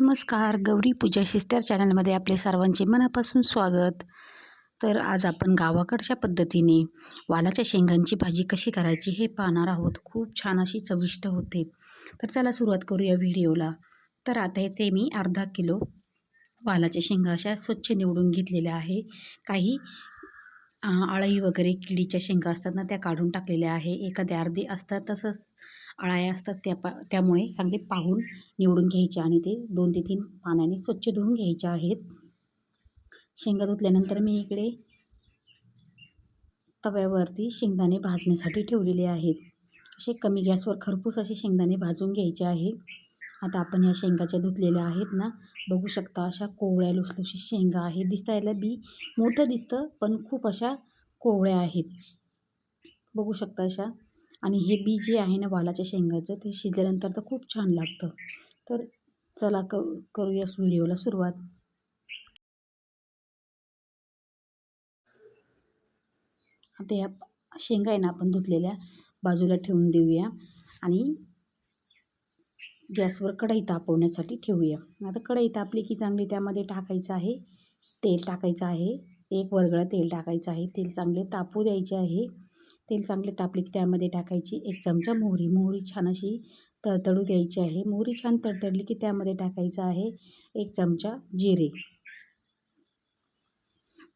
नमस्कार गौरी पूजा सिस्टर चॅनलमध्ये आपले सर्वांचे मनापासून स्वागत. तर आज आपण गावाकडच्या पद्धतीने वालाच्या शेंगांची भाजी कशी करायची हे पाहणार आहोत. खूप छान अशी चविष्ट होते. तर चला सुरुवात करूया व्हिडिओला. तर आता येथे मी अर्धा किलो वालाच्या शेंगा अशा स्वच्छ निवडून घेतलेल्या आहे. काही अळई वगैरे किडीच्या शेंगा असतात ना त्या काढून टाकलेल्या आहे. एखाद्या अर्धी असतात तसंच अळाया असतात त्या पा त्यामुळे चांगले पाहून निवडून घ्यायचे आणि ते दोन ते तीन पाण्याने स्वच्छ धुवून घ्यायचे आहेत. शेंगा धुतल्यानंतर मी इकडे तव्यावरती शेंगदाणे भाजण्यासाठी ठेवलेले आहेत. असे कमी गॅसवर खरपूस असे शेंगदाणे भाजून घ्यायचे आहे. आता आपण या शेंगाच्या धुतलेल्या आहेत ना बघू शकता अशा कोवळ्या लुसलुशी शेंगा आहेत. दिसता यायला बी मोठं दिसतं पण खूप अशा कोवळ्या आहेत. बघू शकता अशा आणि हे बी जे आहे ना वालाच्या शेंगाचं ते शिजल्यानंतर तर खूप छान लागतं. तर चला क करूया व्हिडिओला सुरुवात. आता या शेंगा आहे ना आपण धुतलेल्या बाजूला ठेवून देऊया आणि गॅसवर कढई तापवण्यासाठी ठेवूया. आता कढई तापली की चांगली त्यामध्ये टाकायचं आहे तेल टाकायचं आहे एक वरगळं तेल टाकायचं आहे तेल चांगले तापू द्यायचे आहे. तेल चांगले तापले की त्यामध्ये टाकायची एक चमचा मोहरी. मोहरी छान अशी तडतडू द्यायची आहे. मोहरी छान तडतडली की त्यामध्ये टाकायचं आहे एक चमचा जिरे.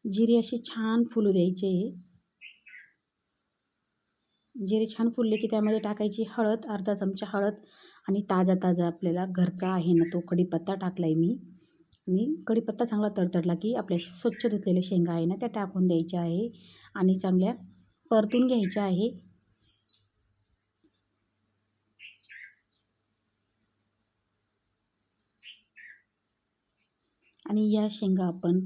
जिरे असे छान फुलू द्यायचे. जिरे छान फुलले की त्यामध्ये टाकायची हळद अर्धा चमचा हळद आणि ताजा ताजा आपल्याला घरचा आहे ना तो कढीपत्ता टाकला आहे मी. आणि कढीपत्ता चांगला तडतडला की आपल्या स्वच्छ धुतलेल्या शेंगा आहे ना त्या टाकून द्यायच्या आहे. आणि चांगल्या परतून घ्यायचे आहे. आणि या शेंगा आपण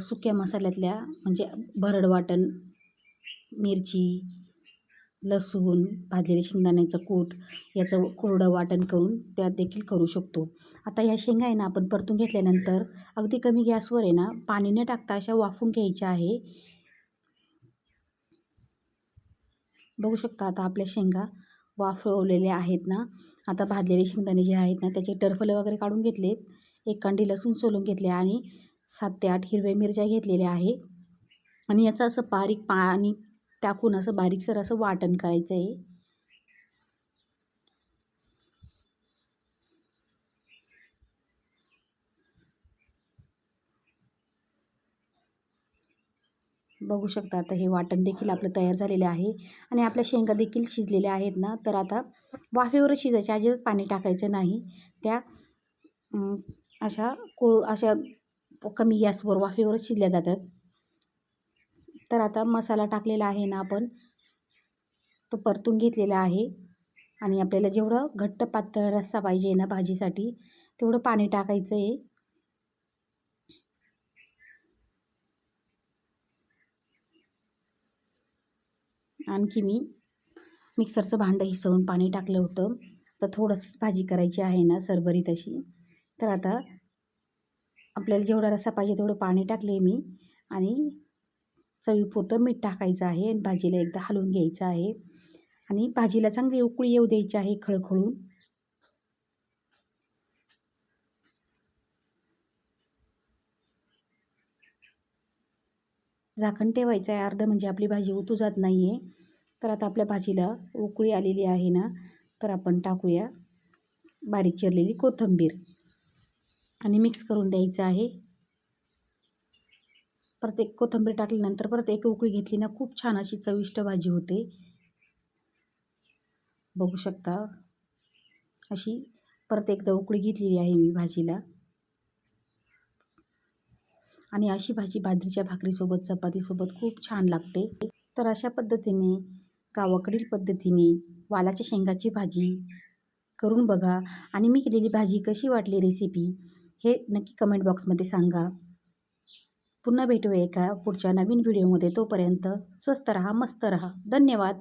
सुक्या मसाल्यातल्या म्हणजे भरड वाटण मिरची लसूण भाजलेले शेंगदाण्याचं कूट याचं कोरडं वाटण करून त्यात देखील करू शकतो. आता ह्या शेंगा आहे ना आपण परतून घेतल्यानंतर अगदी कमी गॅसवर आहे ना पाणी न टाकता अशा वाफून घ्यायच्या आहे. बघू शकता आता आपल्या शेंगा वाफवलेल्या आहेत ना. आता भाजलेले शेंगदाणे जे आहेत ना त्याचे टरफले वगैरे काढून घेतलेत. एक कांडी लसूण सोलून घेतले आणि सात ते आठ हिरव्या मिरच्या घेतलेल्या आहे आणि याचं असं बारीक पाणी टाकून असं बारीकसर असं वाटण करायचं आहे बघू शकता. आता हे वाटण देखील आपलं तयार झालेलं आहे आणि आपल्या शेंगा देखील शिजलेल्या आहेत ना तर आता वाफेवरच शिजायचे. अजिबात पाणी टाकायचं नाही. त्या अशा को अशा कमी गॅसवर वाफेवरच शिजल्या जातात. तर आता मसाला टाकलेला आहे ना आपण तो परतून घेतलेला आहे. आणि आपल्याला जेवढं घट्ट पातळ रस्सा पाहिजे ना भाजीसाठी तेवढं पाणी टाकायचं आहे. आणखी मी मिक्सरचं भांडं हिसळून पाणी टाकलं होतं. तर थोडंसंच भाजी करायची आहे ना सरभरीत अशी तर आता आपल्याला जेवढा रस्सा पाहिजे तेवढं पाणी टाकले मी आणि चवीपुरतं मीठ टाकायचं आहे आणि भाजीला एकदा हलवून घ्यायचं आहे. आणि भाजीला चांगली उकळी येऊ द्यायची आहे खळखळून. झाकण ठेवायचं आहे. अर्धं म्हणजे आपली भाजी उतू जात नाही आहे तर आता आपल्या भाजीला उकळी आलेली आहे ना तर आपण टाकूया बारीक चिरलेली कोथिंबीर. आणि मिक्स करून द्यायचं आहे. परत एक कोथिंबीर टाकल्यानंतर परत एक उकळी घेतली ना खूप छान अशी चविष्ट भाजी होते. बघू शकता अशी. परत एकदा उकळी घेतलेली आहे मी भाजीला. आणि अशी भाजी बाजरीच्या भाकरीसोबत चपातीसोबत खूप छान लागते. तर अशा पद्धतीने गावाकडील पद्धतीने वालाच्या शेंगाची भाजी करून बघा. आणि मी केलेली भाजी कशी वाटली रेसिपी हे नक्की कमेंट बॉक्समध्ये सांगा. पुन्हा भेटूया एका पुढच्या नवीन व्हिडिओमध्ये तोपर्यंत स्वस्त रहा मस्त रहा. धन्यवाद.